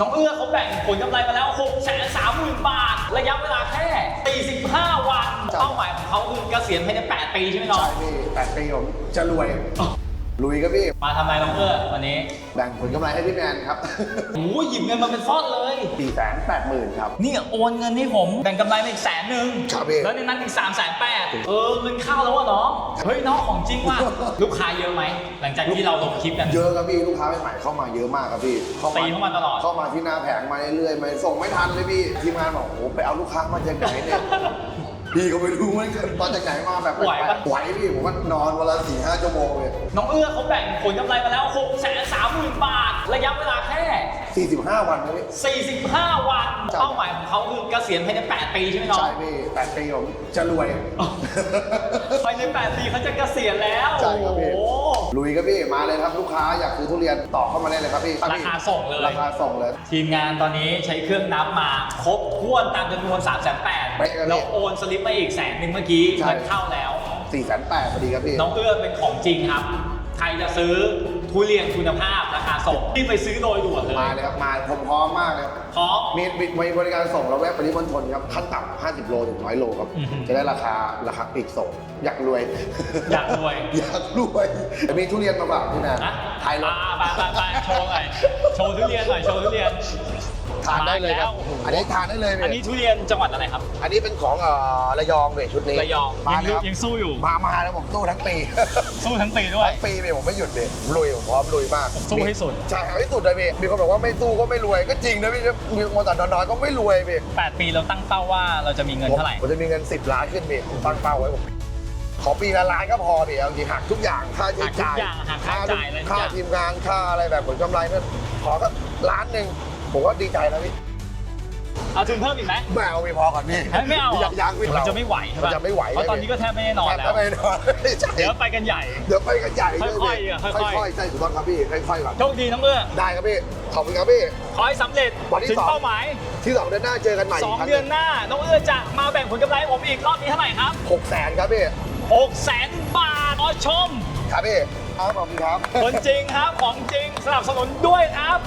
น้องเอื้อเขาแบ่งผลกำไรมาแล้ว 6 3 0 0 0 0 บาท ระยะเวลาแค่ 45 วันใช่เป้าหมายของเขาคือเกษียณภายใน 8 ปีใช่ไหมน้อง ใช่พี่แปดปีผมจะรวย ลุยครับพี่ มาทำอะไรน้องเอื้อวันนี้แบ่งผลกำไรให้พี่แมนครับ โอ้ยหยิบเงินมาเป็นฟอดเลยสี่แสนแปดหมื่นครับ นี่โอนเงินให้ผมแบ่งกำไรมาอีกแสนหนึ่งครับพี่แล้วในนั้นอีก3ามแสนแปดเออเงินเข้าแล้ววะน้อง เฮ้ยน้องของจริงว่ะ ลูกค้าเยอะไหม หลังจากที่เราลงคลิปกัน เยอะครับพี่ ลูกค้าใหม่ๆเข้ามาเยอะมากครับพี่ตีเข้ามาตลอด เข้ามาที่หน้าแผงมาเรื่อยๆมาส่งไม่ทันเลยพี่ทีมงานบอกโอ้โหไปเอาลูกค้ามาจากไหนเนี่ย พี่ก็ไม่รู้เหมือนกันมาจากไหนมาแบบไหวปะ ไหวพี่ผมก็นอนวันละสี่ห้าชั่วโมงเลยน้องเอื้อเขาแบ่งผลกำไรมาแล้ว6 3 0 0 0 0บาท ระยะเวลาแค่ สี่สิบห้าวันนะพี่45 วัน ใช่ เป้าหมายของเขาคือเกษียณภายใน 8 ปีใช่ไหมน้องใช่พี่แปดปีผมจะรวย ภายใน 8 ปีเขาจะเกษียณแล้ ลุยครับพี่มาเลยครับลูกค้าอยากซื้อทุเรียนต่อเข้ามาได้เลยครับพี่ราคาส่งเลย ราคาส่งเลย ทีมงานตอนนี้ใช้เครื่องนับมาครบถ้วนตามจำนวน3 8 0 0 0เป๊ะครับพี่แล้วโอนสลิปมาอีกแสนหนึ่งเมื่อกี้ใช่เงินเข้าแล้วสี่แสนแปดพอดีครับพี่น้องเอื้อเป็นของจริงครับ ใครจะซื้อทุเรียนคุณภาพราคา ส่งที่ไปซื้อโดยด่วนเลยมาเลยครับมาผมพร้อมมากเลยครับพร้อม มีมีมีบริการส่งเราแวะปริมณฑลครับขั้นต่ำ50 โลถึง100โลครับ อือฮึ จะได้ราคาราคาปลีกส่ง อยากรวย อยากรวย อยากรวยแต่มีทุเรียนมาฝากพี่แมนนะไทยรถอ่าไปไปไปโชว์หน่อยโชว์ทุเรียนหน่อยโชว์ทุเรียน ทานได้เลยครับมาแล้วโอ้โห อันนี้ทานได้เลยอันนี้ทุเรียนจังหวัดอะไรครับ อันนี้เป็นของเอ่อระยองเวยชุดนี้ระยองมายังแล้วยังสู้อยู่ มามาแล้วผมสู้ทั้งปี สู้ทั้งปีด้วย ทั้งปีเลยผมไม่หยุดเลยผมลุยผมพร้อมลุยมากสู้ให้สุดใช่เอาให้สุดเลยพี่มีคนบอกว่าไม่สู้ก็ไม่รวย ก็จริงนะพี่มีคนตัดนอนๆก็ไม่รวยพี่8 ปีเราตั้งเป้าว่าเราจะมีเงินเท่าไหร่ ผมจะมีเงิน 10 ล้านขึ้นพี่ผมตั้งเป้าไว้ผมขอปีละล้านก็พอพี่เอาจริงหักทุกอย่างค่าใช้จ่ายหักทุกอย่างหักค่าจ่ายอะไรทุกค่าอย่างทีมงานค่าอะไรแบบผลกำไรนั่นขอก็ล้านหนึ่งผมก็ดีใจแล้วพี่ เอาทุนเพิ่มอีกไหมไม่เอาไม่พอก่อนพี่เฮ้ยไม่เอาเหรยัองยังพี่มันจะไม่ไหวใช่มัปะนจะไม่ไหวเพราะตอนนี้ก็แทบไม่ได้นอนแล้วทบไม่ได้นอนใช่เดี๋ยวไปกันใหญ่ เดี๋ยวไปกันใหญ่เลยค่อยๆอะค่อยๆ ค่อยๆใช่ถูกต้องครับพี่ค่อยๆก่อนโชคดีน้องเอื้อได้ครับพี่ขอบคุณครับพี่ ขอให้สำเร็จวันที่ถึงสอง เป้าหมาย ที่สองเดือนหน้าเจอกันใหม่2กครั้เดือนหน้า น้องเอื้อจะมาแบ่งผลกำไรให้ผมอีกรอบนี้เท่าไหร่ครับหกแสนครับพี่6แสนบาทขอชม ครับพี่ครับขอบคุณครับ คนจริงครับ ของจริงสนับสนุนด้วยครับ